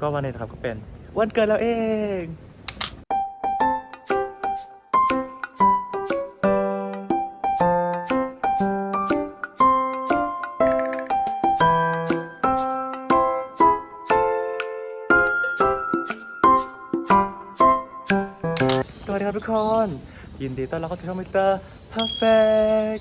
ก็วันนี้นะครับก็เป็นวันเกิดเราเองสวัสดีครับทุกคน ยินดีต้อนรับเข้าสู่ช่องมิสเตอร์เพอร์เฟก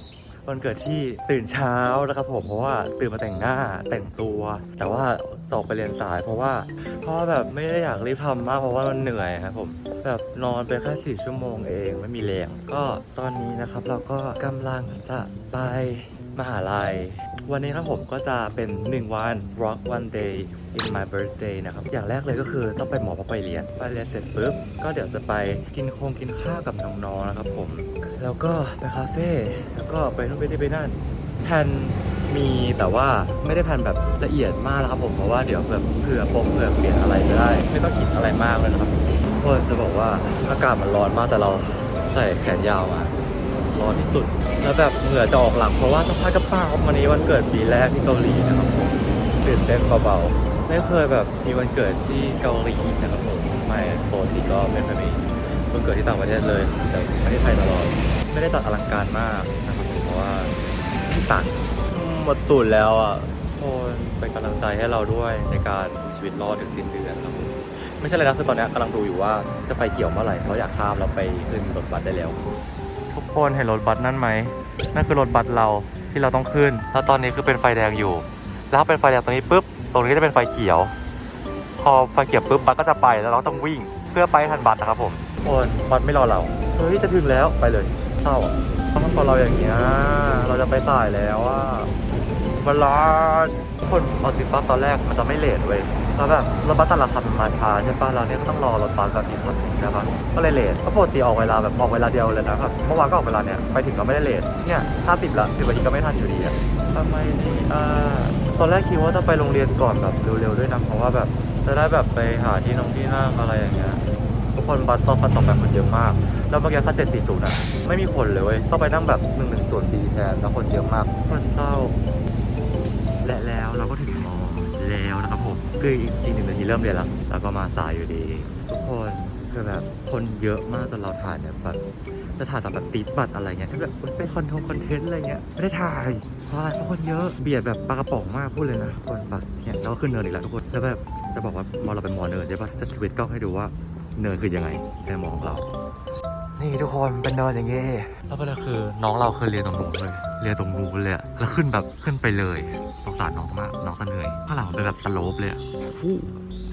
วันเกิดที่ตื่นเช้านะครับผมเพราะว่าตื่นมาแต่งหน้าแต่งตัว แต่ว่า จะออกไปเรียนสาย เพราะว่าเพราะแบบไม่ได้อยากรีบทำมากเพราะว่ามันเหนื่อยครับผมแบบนอนไปแค่สี่ชั่วโมงเองไม่มีแรงก็ตอนนี้นะครับเราก็กำลังจะไปมหาลัย วันนี้ครับผมก็จะเป็น 1 วัน rock one day in my birthday นะครับ อย่างแรกเลยก็คือต้องไปหมอเพราะไปเรียน ไปเรียนเสร็จปุ๊บ ก็เดี๋ยวจะไปกินคงกินข้าวกับน้องๆนะครับผม แล้วก็ไปคาเฟ่ แล้วก็ไปนู่นไปนี่ไปนั่นแผน มีแต่ว่าไม่ได้แผนแบบละเอียดมากนะครับผมเพราะว่าเดี๋ยวแบบเผื่อปมเผื่อเปลี่ยนอะไรจะได้ ไม่ต้องคิดอะไรมากเลยนะครับกคนจะบอกว่าอากาศมันร้อนมากแต่เราใส่แขนยาวมาร้อนที่สุด แล้วแบบเหงื่อจะออกหลังเพราะว่าสภาพกระเป๋าวันนี้วันเกิดปีแรกที่เกาหลีนะครับผมตื่นเต้นเบาๆไม่เคยแบบมีวันเกิดที่เกาหลีนะครับผมไม่ปกติก็ไม่เคยมีวันเกิดที่ต่างประเทศเลย แต่ประเทศไทยตลอดไม่ได้จัดอลังการมากนะครับผมเพราะว่าที่ต่าง หมดตุ่นแล้วอะคนเป็นกำลังใจให้เราด้วยในการชีวิตรอดถึงสิ้นเดือนครับผมไม่ใช่เลยนะคือตอนนี้กำลังดูอยู่ว่าจะไฟเขียวเมื่อไหร่เพราะอยากข้ามเราไปขึ้นรถบัสได้แล้ว ทุกคนเห็นรถบัสนั่นไหมนั่นคือรถบัสเราที่เราต้องขึ้น แล้วตอนนี้คือเป็นไฟแดงอยู่ แล้วเป็นไฟแดงตรงนี้ปุ๊บตรงนี้จะเป็นไฟเขียว พอไฟเขียวปุ๊บบัสก็จะไปแล้วเราต้องวิ่งเพื่อไปทันบัสนะครับผมทุกคนบัสไม่รอเราเฮ้ยจะถึงแล้วไปเลยเศร้าอะต้องพอเราอย่างเงี้ยเราจะไปสายแล้วอะ มันร้อนทุกคนเอาจริงป่ะตอนแรกมันจะไม่เลทเว้ยแล้วแบบรถบัสแต่ละคันมันมาช้าใช่ป่ะเราเนี่ยก็ต้องรอรถบัสแบบอีกคันนึงนะครับก็เลยเลทเพราะปกติออกเวลาแบบออกเวลาเดียวเลยนะครับเมื่อวานก็ออกเวลาเนี่ยไปถึงก็ไม่ได้เลทเนี่ยห้าสิบละสิบนาทีก็ไม่ทันอยู่ดีอะทำไมนี่อ่าตอนแรกคิดว่าจะไปโรงเรียนก่อนแบบเร็วๆด้วยนะเพราะว่าแบบจะได้แบบไปหาที่นงที่นั่งอะไรอย่างเงี้ยทุกคนบัสตอนคันต่อไปคนเยอะมาก แล้วเมื่อกี้คัน740อ่ศูนย์อะไม่มีคนเลยเว้ยต้องไปนั่งแบบ1 1ส่วนดีแทนแล้วคนเยอะมากคนเศร้า และแล้วเราก็ถึงมอแล้วนะครับผมคืออีกอีกหนึ่งนาทีเริ่มเรียนแล้วแล้วก็มาสายอยู่ดีทุกคนคือแบบคนเยอะมากจนเราถ่ายเนี่ยแบบจะถ่ายแต่แบบติดบัตรอะไรเงี้ยที่แบบเป็นคอนโทงคอนเทนต์อะไรเงี้ยไม่ได้ถ่ายเพราะอะไรเพราะคนเยอะเบียดแบบปลากระป๋องมากพูดเลยนะคนแบบเนี่ยเราขึ้นเนินอีกแล้วทุกคนแล้วแบบจะบอกว่ามอเราเป็นมอเนินใช่ปะจะสวิตช์กล้องให้ดูว่าเนินคือยังไงในมองของเรา นี่ทุกคนเป็นเนินอย่างเงี้แล้วประเด็นคือน้องเราเคือเรียนตรงนู้นเลย เรียนตรงนู้นเลยอะแล้วขึ้นแบบขึ้นไปเลยสงสารน้องมากน้องก็เหนื่อยข้างหลังเป็นแบบสโลปเลยอะฟู่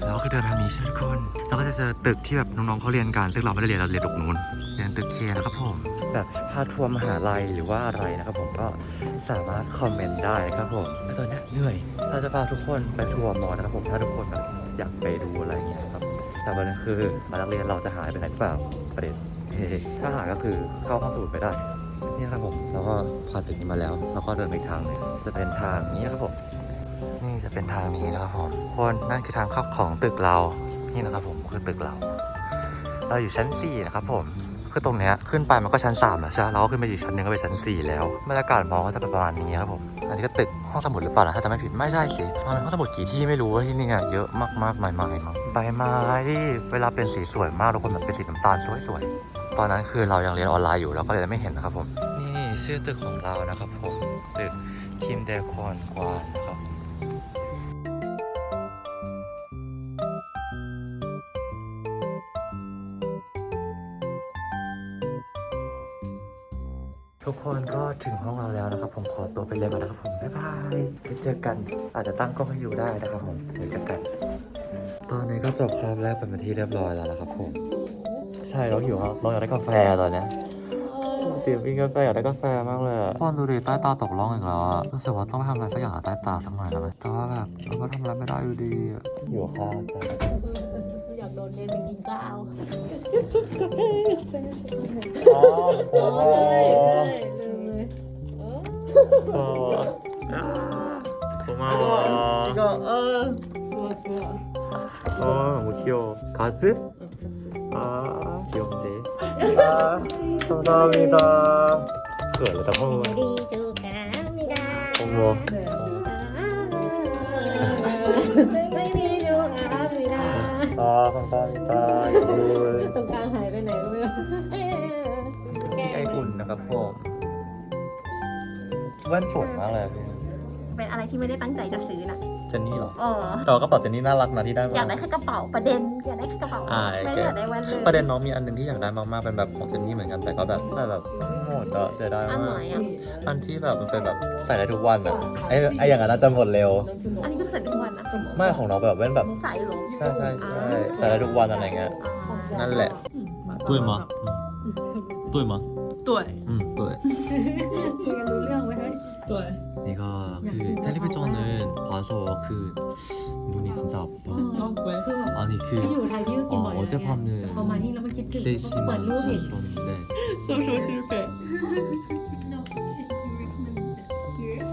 แล้วก็คือเดินทางนี้ใช่ไหมทุกคนแล้วก็จะเจอตึกที่แบบน้องๆเขาเรียนกันซึ่งเราไม่ได้เรียนเราเรียนตรงนู้นเรียนตึกเคนะครับผมแบบพาทัวร์มหาลัยหรือว่าอะไรนะครับผมก็สามารถคอมเมนต์ได้ครับผมแล้วตอนนี้เหนื่อย เราจะพาทุกคนไปทัวร์มอนะครับผมถ้าทุกคนแบบอยากไปดูอะไรอย่างเงี้ยครับแต่ประเด็นคือมานักเรียนเราจะหายไปไหนหรือเปล่าประเด็นเฮ้ถ้าหายก็คือเข้าห้องสมุดไปได้ นี่ครับผมแล้วก็ผ่านตึกนี้มาแล้วแล้วก็เดินไปทางหนึงจะเป็นทางนี้นะครับผม นี่จะเป็นทางนี้นะครับผมคนนั่นคือทางเข้าของตึกเรา นี่นะครับผมคือตึกเรา เราอยู่ชั้น 4 นะครับผมคือตรงเนี้ยขึ้นไปมันก็ชั้น3แล้วใช่ไหมเราก็ขึ้นไปอีกชั้นหนึ่งก็ไปชั้น 4 แล้วบรรยากาศมองก็จะเป็นประมาณนี้ครับผมอันนี้ก็ตึกห้องสมุดหรือเปล่านะถ้าจะไม่ผิดไม่ใช่สิมันห้องสมุดกี่ที่ไม่รู้ว่าที่นี่อะเยอะมากๆมายๆมั้งใบไม้ที่เวลาเป็นสีสวยมากทุกคนแบบเป็นสีน้ำตาลสวยๆ ตอนนั้นคือเรายังเรียนออนไลน์อยู่เราก็เลยไม่เห็นนะครับผม นี่ชื่อตึกของเรานะครับผมตึกคิมเดคอนกวานนะครับทุกคนก็ถึงห้องเราแล้วนะครับ ผมขอตัวไปเรียนก่อนนะครับผม บ๊ายบายไปเจอกัน อาจจะตั้งกล้องให้อยู่ได้นะครับผมเดี๋ยวเจอกัน ตอนนี้ก็จบคาบแรกเป็นที่เรียบร้อยแล้วนะครับผม ใช่เราหิวครับเราอยากได้กาแฟตอนเนี้ยเตี๋ยวกินกาแฟอยากได้กาแฟมากเลยอะพอนดูดิใต้ตาตกร่องอีกแล้วอะรู้สึกว่าต้องไปทำอะไรสักอย่างกับใต้ตาสักหน่อยแล้วไหมแต่ว่าแบบเราก็ทำอะไรไม่ได้อยู่ดีอะอยู่ข้าวจ้ะ อยากโดนเรียนไปกินข้าว อ๋อโอ้ อ๋อเลยเลยเลยเออ โอ้고마워 이거 어 좋아 좋아 어, 너무 귀여워. 가즈? 아, 귀엽네. 아, 감사합니다. 그거 알다 먹어. 생일 축하합니다. 어머. 네. 생일 축하합니다. ข้างๆมีตาอยู่ด้วย ตรงกลางหายไปไหนก็ไม่รู้เอ๊ะ พี่ไออุ่นนะครับผมแว่นสวยมากเลยอะพี่ เป็นอะไรที่ไม่ได้ตั้งใจจะซื้อนะ เจนนี่เหรอเออแต่ว่ากระเป๋าเจนนี่น่ารักนะที่ได้มา อยากได้แค่กระเป๋าประเด็นอยากได้แค่กระเป๋าอ่าไม่โอเค ได้อยากได้แว่นเลยประเด็นน้องมีอันหนึงที่อยากได้มากๆเป็นแบบของเจนนี่เหมือนกันแต่ก็แบบแต่แบบหมดอะเสียดายอันไหนมากอะอันที่แบบมันเป็นแบบใส่ได้ทุกวันอะไอไออย่างนั้นน่าจะหมดเร็ว อันนี้ก็ใส่ทุกวันนะไม่ของน้องแบบเว้นแบบใส่เหรอใช่ใช่ใช่ใส่ได้ทุกวันอะไรเงี้ย นั่นแหละตุ้ยมั้ตุ้ยมั้ตัวอืมตุ้ยคุยกันรู้เรื่องไหมเฮ้ ย 이거 그 텔레비전은 봐서 그 눈이 진짜 아파. คือแบบ 아니 ไป 그 อยู่ไทยพี่ก็กินบ่อย 어, เลยไงพอมา 어젯밤은 นี่แล้วมันคิดถึง 3시만 เปิดรูปเห็น 잤었는데 เ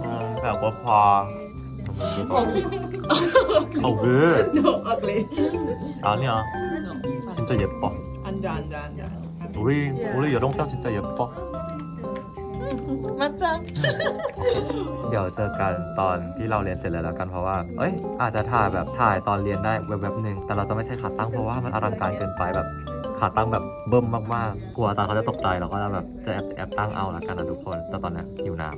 음, 배고파. 아 왜? No, ugly. 아니야. 진짜 예뻐. 앉아, 앉아, 앉아. 우리 우리 여동생 진짜 예뻐. มาจัง เดี๋ยวเจอกันตอนที่เราเรียนเสร็จแล้วแล้วกันเพราะว่า เอ้ย อาจจะถ่ายแบบถ่ายตอนเรียนได้แวบๆหนึ่งแต่เราจะไม่ใช้ขาตั้งเพราะว่ามันอลังการเกินไปแบบขาตั้งแบบเบิ่มมากๆ กลัวอาจารย์เขาจะตกใจเราก็จะแบบจะแอบแอบตั้งเอาละกันนะทุกคน แต่ตอนนี้หิวน้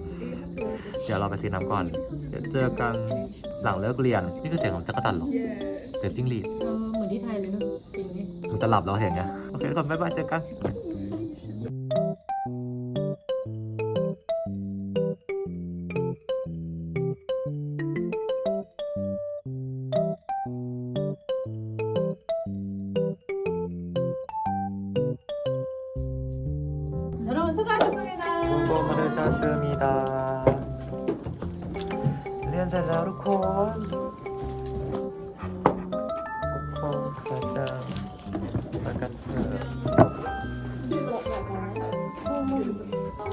ำเดี๋ยวเราไปซื้อน้ำก่อน เดี๋ยวเจอกันหลังเลิกเรียน นี่คือเสียงของจักรจันทร์เหรอเสียงจิ้งหรีดเออเหมือนที่ไทยเลยเนอะจริงนี่หนูจะหลับแล้วเห็นไงโอเคทุกคนบ๊ายบายเจอกัน 수고하셨습니다. 수고 많으셨습니다. 리안 잘 자르콘. 코코 가장 바깥.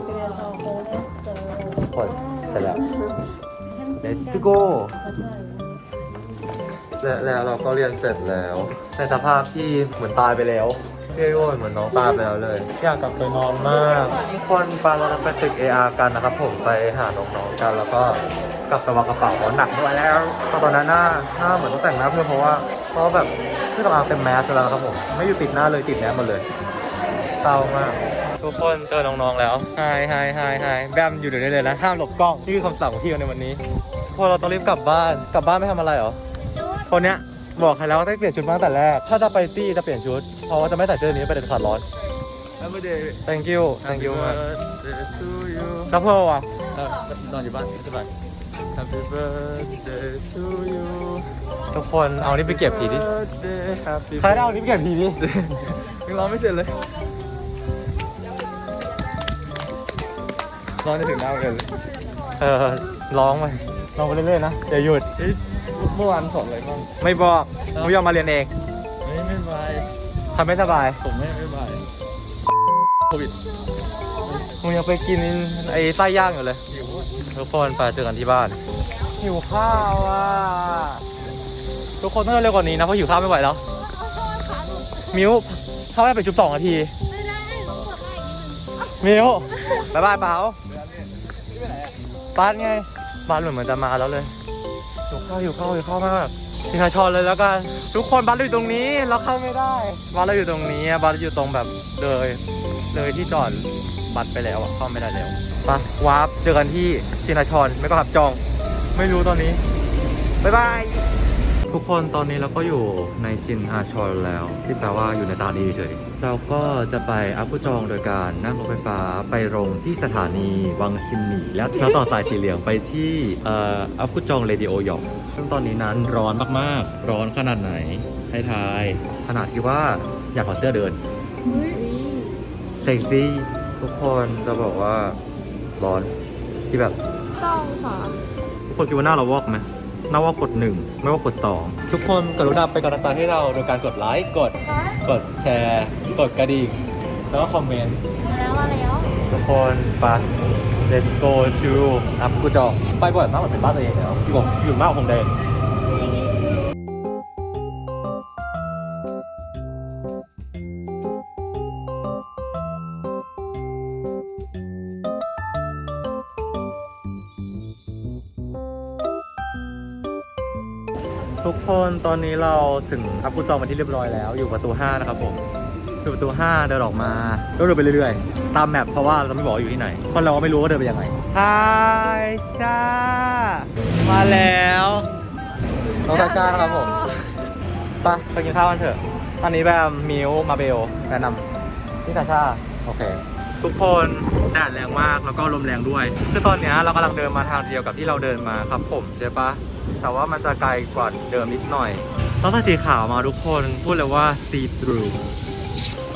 그래서 보냈어요. 건 잘라. 렛츠고. และแล้วเราก็เรียนเสร็จแล้ว ในสภาพที่เหมือนตายไปแล้ว เรียกว่าเหมือนน้องตาไปแล้วเลย อยากกลับไปนอนมากทุกคนปาเราจะไปตึก AR กันนะครับผมไปหาน้องๆกันแล้วก็กลับไปวางกระเป๋าหนักด้วยแล้วตอนนั้นหน้าหน้าเหมือนต้องแต่งหน้าเพื่อเพราะว่าเพราะแบบเครื่องสำอางเต็มแมสแล้วครับผมไม่อยู่ติดหน้าเลยติดแมสหมดเลยเศร้ามากทุกคนเจอน้องๆแล้วไฮไฮไฮไฮแบมอยู่เดี๋ยวนี้เลยนะห้ามหลบกล้องนี่คือคำสั่งของพี่ในวันนี้พวกเราต้องรีบกลับบ้านกลับบ้านไม่ทำอะไรหรอคนเนี้ย บอกใครแล้วว่าต้องเปลี่ยนชุดมาตั้งแต่แรก ถ้าจะไปตี้จะเปลี่ยนชุด เพราะว่าจะไม่ใส่เสื้อนี้ไปเด็ดขาดร้อน Happy day. thank you thank you มาก birthday to you. แล้วเพิ่มอะเออนอนอยู่บ้านไม่สบาย Happy birthday to you. ทุกคนเอานี่ไปเก็บทีดิ Birthday, happy ใครได้เอานี่ไปเก็บทีดิยังร้องไม่เสร็จเลยร้องจะถึงหน้าเลย เออร้องไป ร้องไปเรื่อยๆนะอย่าหยุดเฮ้ยเมื่อวานสอนอะไรบ้าง ไม่บอกไม่ยอมมาเรียนเองไม่ไม่บายทำไม่สบายผมไม่ไม่บายโควิดมึงยังไปกินไอ้ไส้ย่างอยู่เลยหิวอะทุกคนไปเจอกันที่บ้านหิวข้าวอะทุกคนต้องเร็วกว่านี้นะเพราะหิวข้าวไม่ไหวแล้วมิวถ้าไม่ไปชุบสองนาทีมิวบายบายเปล่าบ้านไง บ้านเหมือนเหมือนจะมาแล้วเลยหิวข้าวหิวข้าวหิวข้าวมากมีใครชอนเลยแล้วกันทุกคนบ้านเราอยู่ตรงนี้เราเข้าไม่ได้บ้านเราอยู่ตรงนี้บ้านเราอยู่ตรงแบบเลยเลยที่จอดบัตรไปแล้วอะเข้าไม่ได้แล้วปะวาร์ปเจอกันที่ชินาชอนไม่ก็ขับจอง ไม่รู้ตอนนี้บ๊ายบายทุกคนตอนนี้เราก็อยู่ในชินฮาชอนแล้ว ที่แปลว่าอยู่ในสถานีเฉย เราก็จะไปอัพกุจองโดยการนั่งรถไฟฟ้าไปลงที่สถานีวังชินหนีแล้วแล้วต่อสายสีเหลืองไปที่เอ่ออัพกุจองเรดิโอหยองซึ่งตอนนี้นั้นร้อนมากๆ ร้อนขนาดไหนให้ทาย ขนาดที่ว่าอยากถอดเสื้อเดินเซ็กซี่ทุกคนจะบอกว่าร้อนที่แบบต้องค่ะทุกคนคิดว่าหน้าเราวอกไหม หน้าวอกกดหนึ่งไม่ว่ากดสองทุกคนกรุณาเป็นกำลังใจให้เราโดยการกดไลค์กดกดแชร์ กดกระดิ่งแล้วก็คอมเมนต์ มาแล้วมาแล้ว ทุกคนไป let's go to อัพกูจองไปบ่อยมากเหมือนเป็นบ้านตัวเองแล้วอยู่กับอยู่มากกว่าผมแดง ตอนนี้เราถึงอัพกูจองมาที่เรียบร้อยแล้ว อยู่ประตู 5 นะครับผมอยู่ประตู 5 เดินออกมาก็เดินไปเรื่อยๆ ตามแมพเพราะว่าเราไม่บอกว่าอยู่ที่ไหนเพราะเราก็ไม่รู้ว่าเดินไปยังไงฮายชามาแล้วน้องตาชานะครับผมไปไปกินข้าวกันเถอะตอนนี้แบบมิวมาเบลแนะนำพี่ตาชาโอเค ทุกคนแดดแรงมากแล้วก็ลมแรงด้วย คือตอนเนี้ยเรากำลังเดินมาทางเดียวกับที่เราเดินมาครับผมใช่ปะแต่ว่ามันจะไกลกว่าเดิมนิดหน่อยต้องใส่สีขาวมาทุกคนพูดเลยว่า see through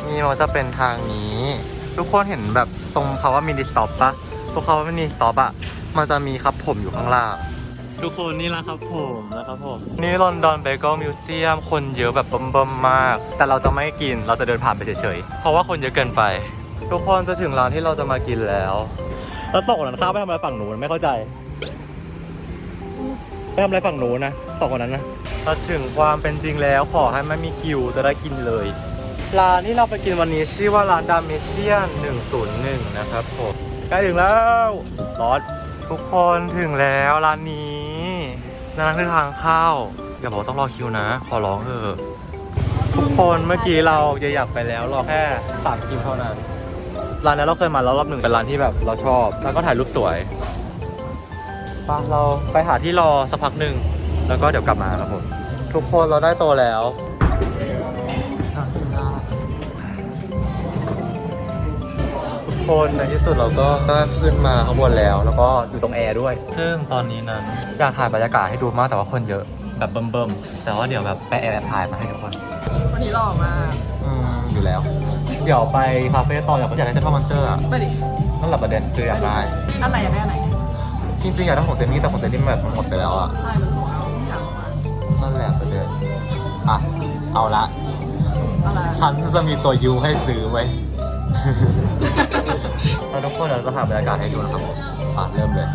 นี่มันจะเป็นทางนี้ ทุกคนเห็นแบบตรงคาว่ามินิสต็อปปะตรงคาว่ามินิสต็อปอะมันจะมีครับผมอยู่ข้างล่างทุกคนนี่แหละครับผมนะครับผม นี่ลอนดอนเบเกิลมิวเซียมคนเยอะแบบเบิ่มๆมาก แต่เราจะไม่กินเราจะเดินผ่านไปเฉยๆ เพราะว่าคนเยอะเกินไป ทุกคนจะถึงร้านที่เราจะมากินแล้ว แล้วสองคนนั้นข้ามไปทำอะไรฝั่งหนูนไม่เข้าใจไปทำอะไรฝั่งหนูนนะสองคนนั้นนะถ้าถึงความเป็นจริงแล้วขอให้ไม่มีคิวจะได้กินเลย ร้านที่เราไปกินวันนี้ชื่อว่าร้านดามเมเชียน101 นะครับผมใกล้ถึงแล้วรอดทุกคนถึงแล้วร้านนี้นั่นคือทางเข้าอย่าบอกว่าต้องรอคิวนะ ขอร้องเถอะทุกคนเมื่อกี้เราจะอยากไปแล้วรอแค่สามคิวเท่านั้น ร้านนี้เราเคยมาแล้วรอบหนึ่งเป็นร้านที่แบบเราชอบ แล้วก็ถ่ายรูปสวยไปะเราไปหาที่รอสักพักหนึ่งแล้วก็เดี๋ยวกลับมาครับผม ทุกคนเราได้โตวแล้วทุกคนในที่สุดเราก็ขึ้นมาข้างบนแล้ว แล้วก็อยู่ตรงแอร์ด้วย ซึ่งตอนนี้นั้นอยากถ่ายบรรยากาศให้ดูมากแต่ว่าคนเยอะแบบเบิ่มๆแต่ว่าเดี๋ยวแบบไปแอบถ่ายมาให้ทุกคน วันนี้หล่อมาก อืมอยู่แล้ว เดี๋ยวไปคาเฟ่ต่ออยากอยากได้เซนทรัลมอนเตอร์อะไปดินั่นแหละประเด็นคืออยากได้อันไหนอยากได้อันไหนจริงๆอยากได้ของเจนนี่แต่ของเจนนี่แบบมันหมดไปแล้วอะใช่มันสวยเอาอยากเอามานั่นแหละประเด็นอะเอาละอะไรฉันจะมีตัวยูให้ซื้อไว้แล้วทุกคนเราจะหาบรรยากาศให้ดูนะครับผมอะเริ่มเลย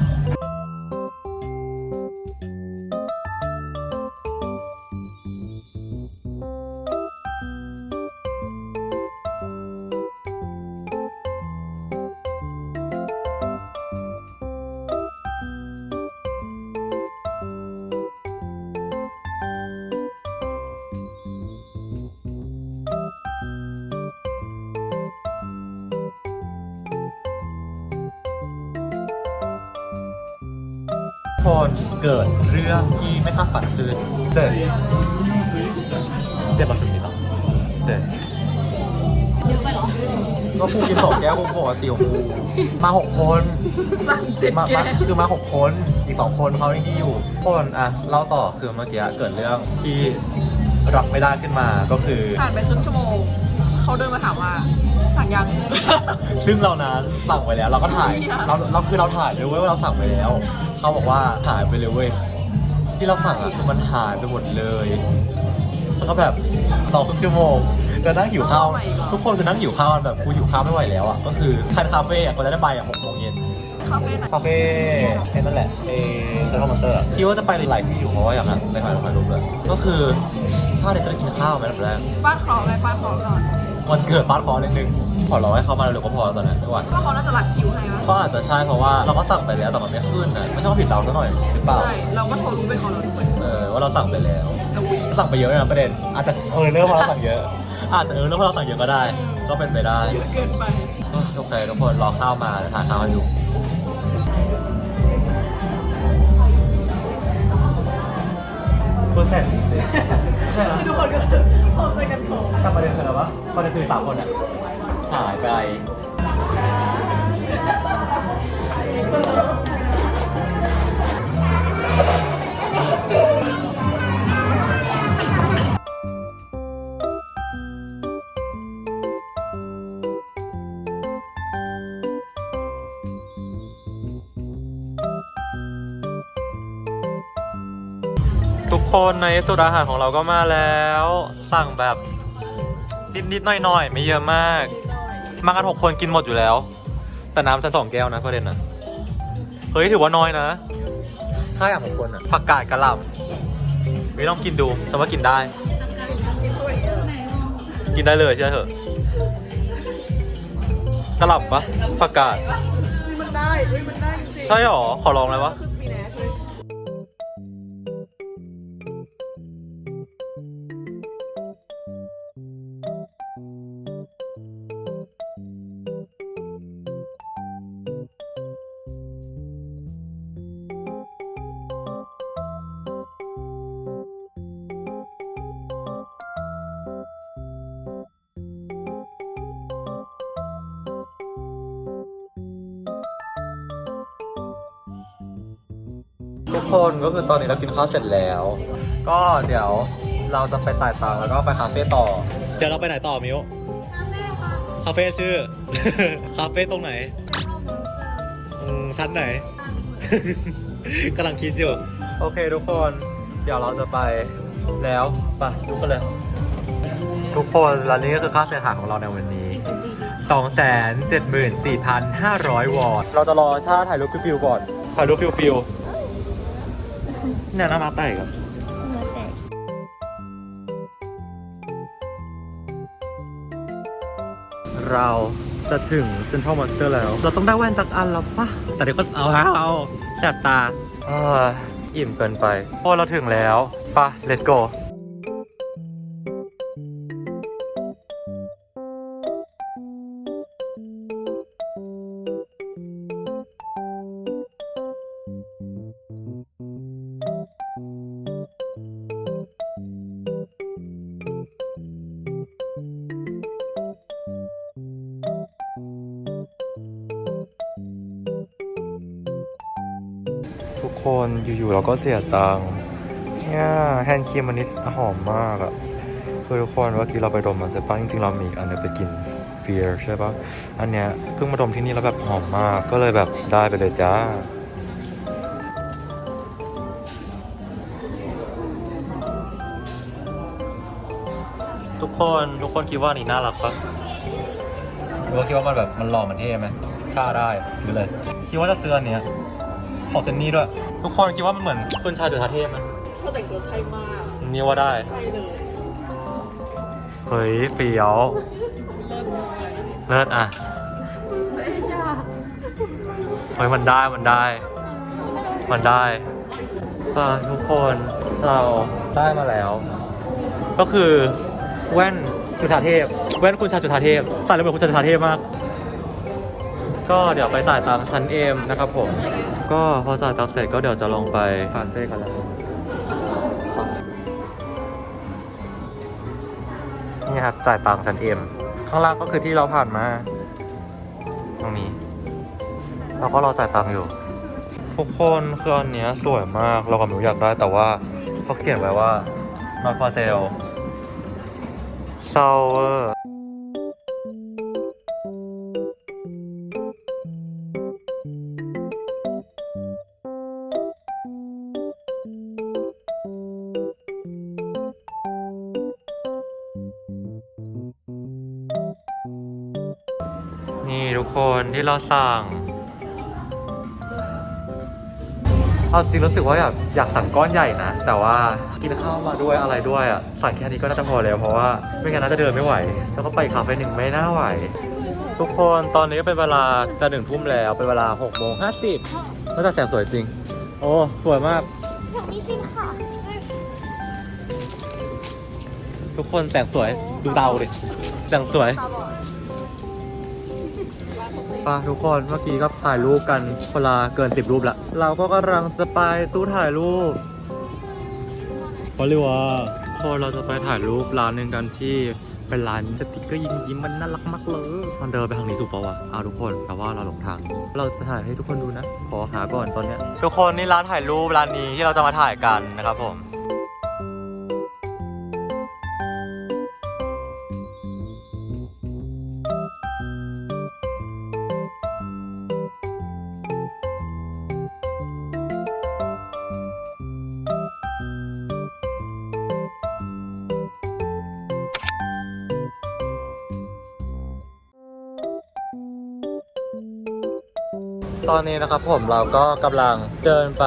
คนเกิดเรื่องที่ไม่คาดฝันขึ้นเดินเจ็บปะชุดนี้หรอเดินก็ครูกินสองแก้วครูบอกว่าติวครูมาหกคนสั่งเจ็ดมาแก้มาวคือมาหกคน อีกสองคนเขาไอ้นี่อยู่คนอะเล่าต่อคือเมื่อกี้เกิดเรื่องที่รับไม่ได้ขึ้นมาก็คือ ผ่านไปครึ่งชั่วโมง เขาเดินมาถามว่าสั่งยัง ซึ่งเรานั้นสั่งไว้แล้ว เราก็ถ่ายเหี้ยเราเราคือเราถ่ายเลยเว้ยว่าเราสั่งไปแล้ว เขาบอกว่าหายไปเลยเว้ยที่เราสั่งอะคือมันหายไปหมดเลยแล้วก็แบบรอครึ่งชั่วโมงจะนั่งหิวข้าว ทุกคนคือนั่งหิวข้าวแบบกูหิวข้าวไม่ไหวแล้วอะก็คือทานคาเฟ่อะก็จะได้ไปอะหกโมงเย็นคาเฟ่ไหนคาเฟ่ไอ้นั่นแหละไอ้เซนทรัลมอนเตอร์คิดว่าจะไปหลายที่อยู่เพราะว่าอยากไปถ่ายรูปถ่ายรูปเลยก็คือชาติเด็กจะได้กินข้าวไหมแบบแรกฟาดเคราะห์ไหมฟาดเคราะห์ก่อน วันเกิดฟาดคอนิดนึงขอร้องให้เขามาเร็วๆก็พอตอนนั้นไม่ไหวว่าเขาน่าจะรัดคิวให้วะก็อาจจะใช่เพราะว่าเราก็สั่งไปแล้วแต่มันไม่ขึ้นนะไม่ใช่ว่าผิดเราซะหน่อยหรือเปล่า ใช่เราก็โทรรู้ไปเขาแล้วด้วยเออว่าเราสั่งไปแล้ว จะวีสั่งไปเยอะเลยนะประเด็น อาจจะเออเรื่องเพราะเราสั่งเยอะ อาจจะเออเรื่องเพราะเราสั่งเยอะก็ได้ ก็เป็นไปได้เยอะเกินไปเออโอเคทุกคนรอข้าวมาเดี๋ยวทานข้าวให้ดูคนแสนจริงๆใช่ไหมทุกคนก็คือ พอกันโทรแต่ประเด็นคืออะไรวะประเด็นคือสามคนอะหายไป คนในสุดอาหารของเราก็มาแล้ว สั่งแบบนิดๆหน่อยๆ ไม่เยอะมาก มากันหกคนกินหมดอยู่แล้ว แต่น้ำฉันสองแก้วนะประเด็นนะเฮ้ยถือว่าน้อยนะถ้าอย่างหกคนอะผักกาดกระหล่ำไม่ต้องกินดูแต่ว่ากินได้ กินได้เลยใช่อเถอะกระหล่ำปะผักกาดมันได้เฮ้ยมันได้จริงใช่หรอขอลองเลยวะ ทุกคนก็คือตอนนี้เรากินข้าวเสร็จแล้ว ก็เดี๋ยวเราจะไปจ่ายตังค์แล้วก็ไปคาเฟ่ต่อ เดี๋ยวเราไปไหนต่อมิวคาเฟ่ชื่อ คาเฟ่ตรงไหนอืมชั้นไหน กำลังคิดอยู่ โอเคทุกคน เดี๋ยวเราจะไปแล้วไปดูกันเลย ทุกคนและนี่ก็คือค่าเสียหายของเราในวันนี้ 274,500 วอตเราจะรอชาถ่ายรูปฟิวๆก่อน ถ่ายรูปฟิวๆ เนี่ยหน้ามาแตกอะเนื้อแตกเราจะถึงเซ็นทรัลมอนสเตอร์แล้ว เราต้องได้แว่นสักอันแล้วปะแต่เดี๋ยวก็เอาเอาแสบตาเอออิ่มเกินไป พอเราถึงแล้วปะ let's go คนอยู่ๆเราก็เสียตังค์เนี่ยแฮนด์ครีมอันนี้หอมมากอะคือทุกคนเมื่อกี้เราไปดมมาใช่ปะจริงๆเรามีอีกอันหนึงไปกินเฟียร์ใช่ปะอันเนี้ยเพิ่งมาดมที่นี่แล้วแบบหอมมากก็เลยแบบได้ไปเลยจ้าทุกคนทุกคนคิดว่านี่น่ารักปะหรือว่าคิดว่ามันแบบมันหล่อมันเท่ไหมชาได้หรือเลย คิดว่าจะซื้ออันเนี้ยของเจนนี่ด้วย ทุกคนคิดว่ามันเหมือนคุณชายเดือทาเทพไหมถ้าแต่งตัวใช่มากนี่ว่าได้ ใช่เลยเฮ้ยเปียวเริ่มเลยเลิศอะเฮ้ยมันได้มันได้ มันได้อะทุกคนเราได้มาแล้ว ก็คือแว่นจุฑาเทพ แว่นคุณชายจุฑาเทพใส่แล้วเหมือนคุณชายจุฑาเทพมาก ก็เดี๋ยวไปจ่ายตังค์ชั้นเอ็มนะครับผม ก็พอจ่ายตังค์เสร็จก็เดี๋ยวจะลงไปคาเฟ่กันแล้วนี่ครับจ่ายตังค์ชั้นเอ็มข้างล่างก็คือที่เราผ่านมา ตรงนี้ เราก็รอจ่ายตังค์อยู่ ทุกคนคืออันเนี้ยสวยมากเรากับหนูอยากได้แต่ว่าเขาเขียนไว้ว่า not for sale shower ทุกคนที่เราสั่ง เอาจริงรู้สึกว่าอยากอยากสั่งก้อนใหญ่นะ แต่ว่ากินข้าวมาด้วยอะไรด้วยอะ สั่งแค่นี้ก็น่าจะพอแล้วเพราะว่าไม่งั้นน่าจะเดินไม่ไหว แล้วก็ไปคาเฟ่หนึ่งไม่น่าไหว ทุกคนตอนนี้ก็เป็นเวลาจะหนึ่งทุ่มแล้ว เป็นเวลา6กโมงห้าสิบน่าจะแสงสวยจริง โอ้สวยมากนี่จริงค่ะทุกคนแสงสวยดูเตาดิแสงสวย ป่ะทุกคนเมื่อกี้ก็ถ่ายรูปกันคนละเกิน10รูปละ เราก็กำลังจะไปตู้ถ่ายรูปเพราะเรียกว่าคนเราจะไปถ่ายรูปร้านหนึ่งกันที่เป็นร้านสติกเกอร์ยิ้มยิ้มๆมันน่ารักมากเลยมันเดินไปทางนี้ถูกปะวะอ้าวทุกคนแต่ว่าเราหลงทาง เราจะถ่ายให้ทุกคนดูนะ ขอหาก่อนตอนเนี้ยทุกคนนี่ร้านถ่ายรูปร้านนี้ที่เราจะมาถ่ายกันนะครับผม อนนี้นะครับผมเราก็กำลังเดินไป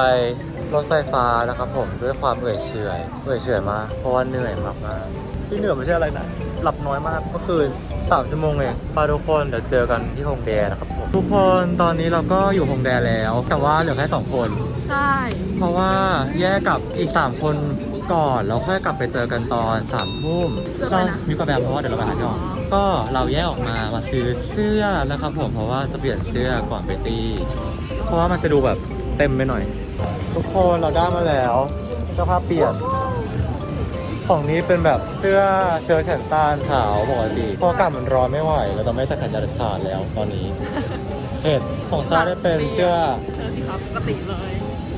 รถไฟฟ้านะครับผมด้วยความเอื่อยเฉอยเอื่อยเฉอยมากเพราะว่าเหนื่อยมากมากๆที่เหนื่อยไม่ใช่อะไรนะหลับน้อยมากก็คือสามชั่วโมงเองไปทุกคนเดี๋ยวเจอกันที่ฮงแดนะครับผมทุกคนตอนนี้เราก็อยู่ฮงแดแล้ว แต่ว่าเหลือแค่สองคนใช่เพราะว่าแยกกับอีก3คนก่อนแล้วค่อยกลับไปเจอกันตอน3ามทุ่มเจอใครนะมีกับแบบเพราะว่าเดี๋ยวเราไปหาที่ห้อง ก็เราแยกออกมามาซื้อเสื้อนะครับผมเพราะว่าจะเปลี่ยนเสื้อก่อนไปตี เพราะว่ามันจะดูแบบเต็มไปหน่อย ทุกคนเราได้มาแล้วเสื้อผ้าเปลี่ยน ของนี้เป็นแบบเสื้อเชิ้ตแขนสั้นขาวปกติเพราะอากาศมันร้อนไม่ไหวเราจะไม่ใส่แขนยาวเด็ดขาดแล้วตอนนี้เห็ดของซาได้เป็นเสื้อ เธอสิครับปกติเลย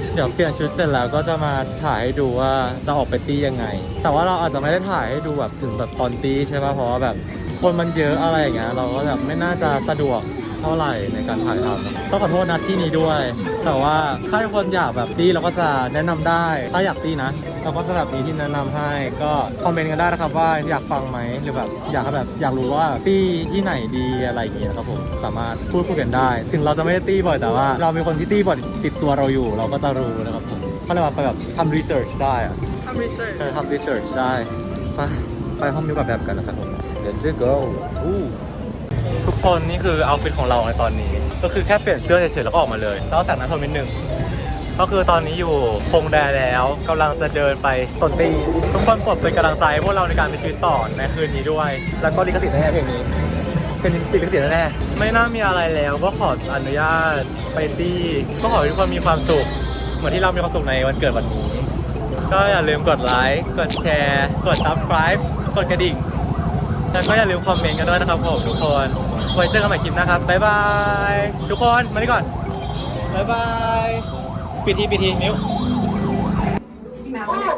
นเดี๋ยวเปลี่ยนชุดเสร็จแล้วก็จะมาถ่ายให้ดูว่าจะออกไปตียังไง แต่ว่าเราอาจจะไม่ได้ถ่ายให้ดูแบบถึงแบบตอนตีใช่ป่ะเพราะว่าแบบ คนมันเยอะอะไรอย่างเงี้ยเราก็แบบไม่น่าจะสะดวกเท่าไหร่ในการถ่ายทำต้องขอโทษนะที่นี้ด้วย แต่ว่าถ้าทุกคนอยากแบบตีเราก็จะแนะนำได้ ถ้าอยากตีนะเราก็จะแบบมีที่แนะนำให้ ก็คอมเมนต์กันได้นะครับว่าอยากฟังไหมหรือแบบอยากให้แบบอยากรู้ว่าตีที่ไหนดีอะไรอย่างเงี้ยนะครับผมสามารถพูดคุยกันได้ ถึงเราจะไม่ได้ตีบ่อยแต่ว่า เรามีคนที่ตีบ่อยติดตัวเราอยู่ เราก็จะรู้นะครับผมเขาเรียกว่าไปแบบทำรีเสิร์ชได้อะทำรีเสิร์ชเออทำรีเสิร์ชได้ไปไปห้องมิวกับแบบกันนะครับผม Let's go ทุกคนนี่คือเอาฟิตของเราในตอนนี้ ก็คือแค่เปลี่ยนเสื้อเฉยๆแล้วก็ออกมาเลย แล้วแต่งหนั้นทนนิดนึงก็คือตอนนี้อยู่พงแดแล้วกำลังจะเดินไปสนตีทุกคนปลดเป็นกำลังใจพวกเราในการมีชีวิตต่อในคืนนี้ด้วย แล้วก็ลิขสิทธิ์แน่ๆเพลงนี้เพลงนี้ติดลิขสิทธิ์แน่ๆไม่น่ามีอะไรแล้วก็ขออนุญาตไปตีก็ขอให้ทุกคนมีความสุข เหมือนที่เรามีความสุขในวันเกิดวันนี้ ก็อย่าลืมกดไลค์กดแชร์ กด subscribe กดกระดิ่ง แล้วก็อย่าลืมคอมเมนต์กันด้วยนะครับผมทุกคนไว้เจอกันใหม่คลิปนะครับบ๊ายบายทุกคนมานี่ก่อนบ๊ายบายปิดทีปิดทีมิว อีกนานไหมเนี่ย